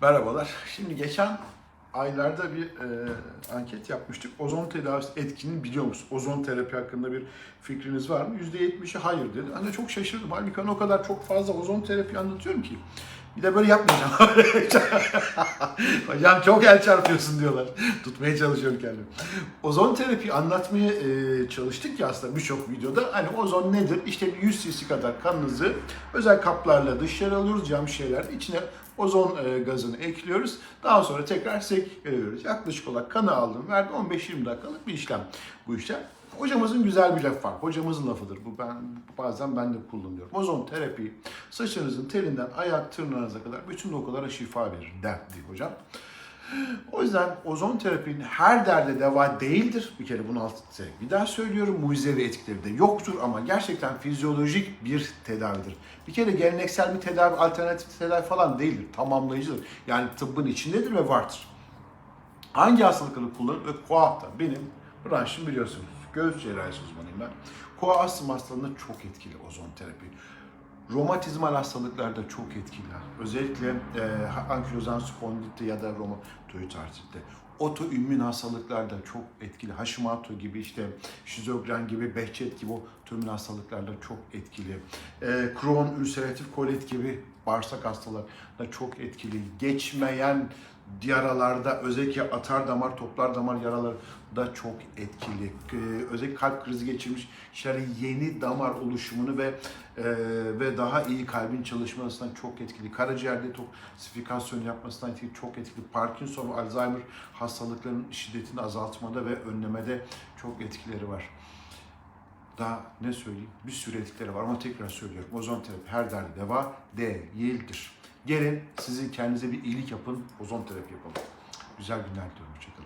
Merhabalar. Şimdi geçen aylarda bir e, anket yapmıştık. Ozon tedavisi etkinliğini biliyor musun? Ozon terapi hakkında bir fikriniz var mı? %70'i hayır dedi. De çok şaşırdım. Halbuki ben o kadar çok fazla ozon terapi anlatıyorum ki. Bir de böyle yapmayacağım. Hocam çok el çarpıyorsun diyorlar. Tutmaya çalışıyorum kendimi. Ozon terapi anlatmaya e, çalıştık ya aslında birçok videoda. Hani ozon nedir? İşte bir 100 cc kadar kanınızı özel kaplarla dışarı alıyoruz cam şişelerde. içine ozon e, gazını ekliyoruz. Daha sonra tekrar sek veriyoruz. Yaklaşık olarak kanı aldım, verdim 15-20 dakikalık bir işlem bu işlem. Hocamızın güzel bir lafı var. Hocamızın lafıdır. Bu ben bazen ben de kullanıyorum. Ozon terapi saçınızın telinden ayak tırnağınıza kadar bütün dokulara şifa verir derdi hocam. O yüzden ozon terapinin her derde deva değildir. Bir kere bunu altı bir daha söylüyorum. Mucizevi etkileri de yoktur ama gerçekten fizyolojik bir tedavidir. Bir kere geleneksel bir tedavi, alternatif tedavi falan değildir. Tamamlayıcıdır. Yani tıbbın içindedir ve vardır. Hangi hastalıkları kullanır ve koahta benim branşım biliyorsunuz. Göğüs cerrahisi uzmanıyım ben. Koa astım hastalığında çok etkili ozon terapi. Romatizmal hastalıklarda çok etkili. Özellikle e, ankilozan spondilit ya da romatoid artritte. Otoimmün hastalıklarda çok etkili. Hashimoto gibi işte şizofren gibi, Behçet gibi otoimmün hastalıklarda çok etkili. E, Crohn, ülseratif kolit gibi bağırsak hastalarında çok etkili. Geçmeyen yaralarda özellikle atar damar, toplar damar yaralarında çok etkili. Ee, özellikle kalp krizi geçirmiş kişilerin yeni damar oluşumunu ve e, ve daha iyi kalbin çalışmasından çok etkili. Karaciğer detoksifikasyonu yapmasından etkili, çok etkili. Parkinson Alzheimer hastalıklarının şiddetini azaltmada ve önlemede çok etkileri var. Daha ne söyleyeyim? Bir sürü etkileri var ama tekrar söylüyorum. Ozon terapi her derde deva değildir. Gelin sizin kendinize bir iyilik yapın, ozon terapi yapalım. Güzel günler diliyorum. Hoşçakalın.